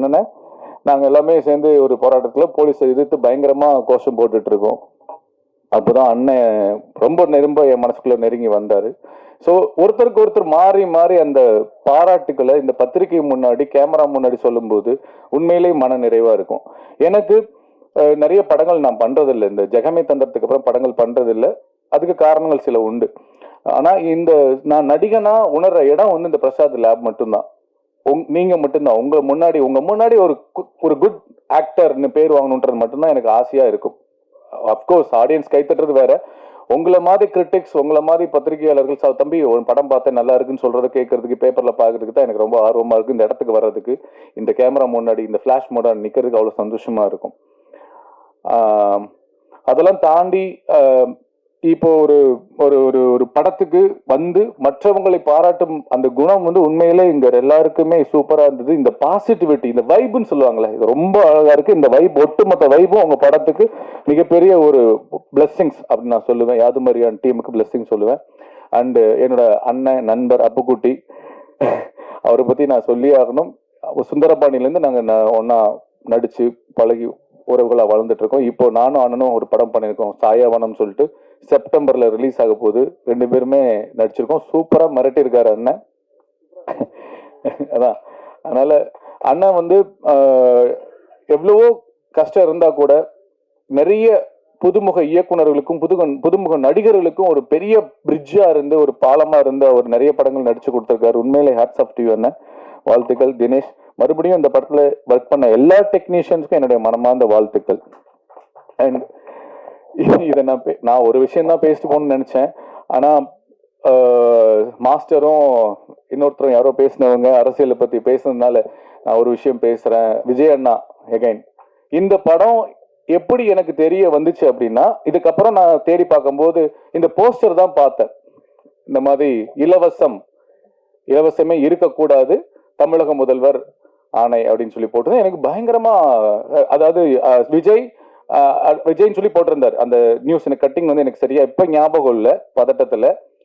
என்னென்ன நாங்கள் எல்லாமே சேர்ந்து ஒரு போராட்டத்தில் போலீஸை எதிர்த்து பயங்கரமாக கோஷம் போட்டுட்டு இருக்கோம் அப்போதான் அண்ணன் ரொம்ப நெரும்ப என் மனசுக்குள்ள நெருங்கி வந்தார். ஸோ ஒருத்தருக்கு ஒருத்தர் மாறி மாறி அந்த பாராட்டுக்களை இந்த பத்திரிகை முன்னாடி கேமரா முன்னாடி சொல்லும்போது உண்மையிலேயே மன நிறைவாக இருக்கும். எனக்கு நிறைய படங்கள் நான் பண்ணுறதில்லை இந்த ஜெகமே தந்திரத்துக்கு அப்புறம் படங்கள் பண்ணுறதில்லை அதுக்கு காரணங்கள் சில உண்டு. ஆனால் இந்த நான் நடிகனா உணர்ற இடம் வந்து இந்த பிரசாத் லேப் மட்டும்தான். நீங்க மட்டும்தான். உங்க முன்னாடி உங்க முன்னாடி ஒரு கு- ஒரு குட் ஆக்டர்னு பேர் வாங்கணுன்றது மட்டும்தான் எனக்கு ஆசையா இருக்கும். அப்கோர்ஸ் ஆடியன்ஸ் கைத்தட்டுறது வேற. உங்களை மாதிரி கிரிட்டிக்ஸ் உங்களை மாதிரி பத்திரிகையாளர்கள் "சார், தம்பி ஒரு படம் பார்த்தேன் நல்லா இருக்குன்னு சொல்றதை கேட்கறதுக்கு பேப்பர்ல பாக்குறதுக்கு தான் எனக்கு ரொம்ப ஆர்வமா இருக்கு. இந்த இடத்துக்கு வர்றதுக்கு இந்த கேமரா முன்னாடி இந்த ஃபிளாஷ் மோட நிக்கிறதுக்கு அவ்வளவு சந்தோஷமா இருக்கும். அதெல்லாம் தாண்டி இப்போ ஒரு ஒரு ஒரு ஒரு படத்துக்கு வந்து மற்றவங்களை பாராட்டும் அந்த குணம் வந்து உண்மையிலே இங்க எல்லாருக்குமே சூப்பரா இருந்தது. இந்த பாசிட்டிவிட்டி இந்த வைப்னு சொல்லுவாங்களே இது ரொம்ப அழகா இருக்கு. இந்த வைப் ஒட்டுமொத்த வைப்பும் உங்க படத்துக்கு மிகப்பெரிய ஒரு பிளெஸ்ஸிங்ஸ் அப்படின்னு நான் சொல்லுவேன். யாது மாதிரியான டீமுக்கு பிளெஸ்ஸிங் சொல்லுவேன். அண்ட் என்னோட அண்ணன் நண்பர் அப்புக்குட்டி அவரை பத்தி நான் சொல்லி ஆகணும். சுந்தரபாணிலேருந்து நாங்க ஒன்னா நடிச்சு பழகி உறவுகளாக வளர்ந்துட்டு இருக்கோம். இப்போ நானும் அண்ணனும் ஒரு படம் பண்ணியிருக்கோம். சாயாவனம் சொல்லிட்டு. செப்டம்பர்ல ரிலீஸ் ஆக போகுது ரெண்டு பேருமே நடிச்சிருக்கோம். சூப்பரா மிரட்டி இருக்காரு அண்ணன். அதான். அதனால அண்ணன் வந்து எவ்வளவோ கஷ்டம் இருந்தா கூட நிறைய புதுமுக இயக்குனர்களுக்கும் புதுக புதுமுக நடிகர்களுக்கும் ஒரு பெரிய பிரிட்ஜா இருந்து ஒரு பாலமா இருந்து அவர் நிறைய படங்கள் நடிச்சு கொடுத்துருக்காரு. உண்மையிலே ஹேட்ஸ் ஆஃப் டிவி அண்ணன். வாழ்த்துக்கள் தினேஷ். மறுபடியும் இந்த படத்துல ஒர்க் பண்ண எல்லா டெக்னீஷியன்ஸ்க்கும் என்னுடைய மனமார்ந்த வாழ்த்துக்கள். அண்ட் இதை நான் பே- நான் ஒரு விஷயம் தான் பேசிட்டு போகணும்னு நினைச்சேன். ஆனால் மாஸ்டரும் இன்னொருத்தரும் யாரோ பேசினவங்க அரசியலை பற்றி பேசுனதுனால நான் ஒரு விஷயம் பேசுகிறேன் விஜய் அண்ணா எகைன் இந்த படம் எப்படி எனக்கு தெரிய வந்துச்சு அப்படின்னா இதுக்கப்புறம் நான் தேடி பார்க்கும்போது இந்த போஸ்டர் தான் பார்த்தேன். இந்த மாதிரி இலவசம் இலவசமே இருக்கக்கூடாது தமிழக முதல்வர் ஆணை அப்படின்னு சொல்லி போட்டு எனக்கு பயங்கரமா அதாவது விஜய் விஜய்னு சொல்லி போட்டிருந்தார். அந்த நியூஸ் எனக்கு கட்டிங் வந்து எனக்கு சரியா இப்ப ஞாபகம் இல்ல பதட்டத்துல.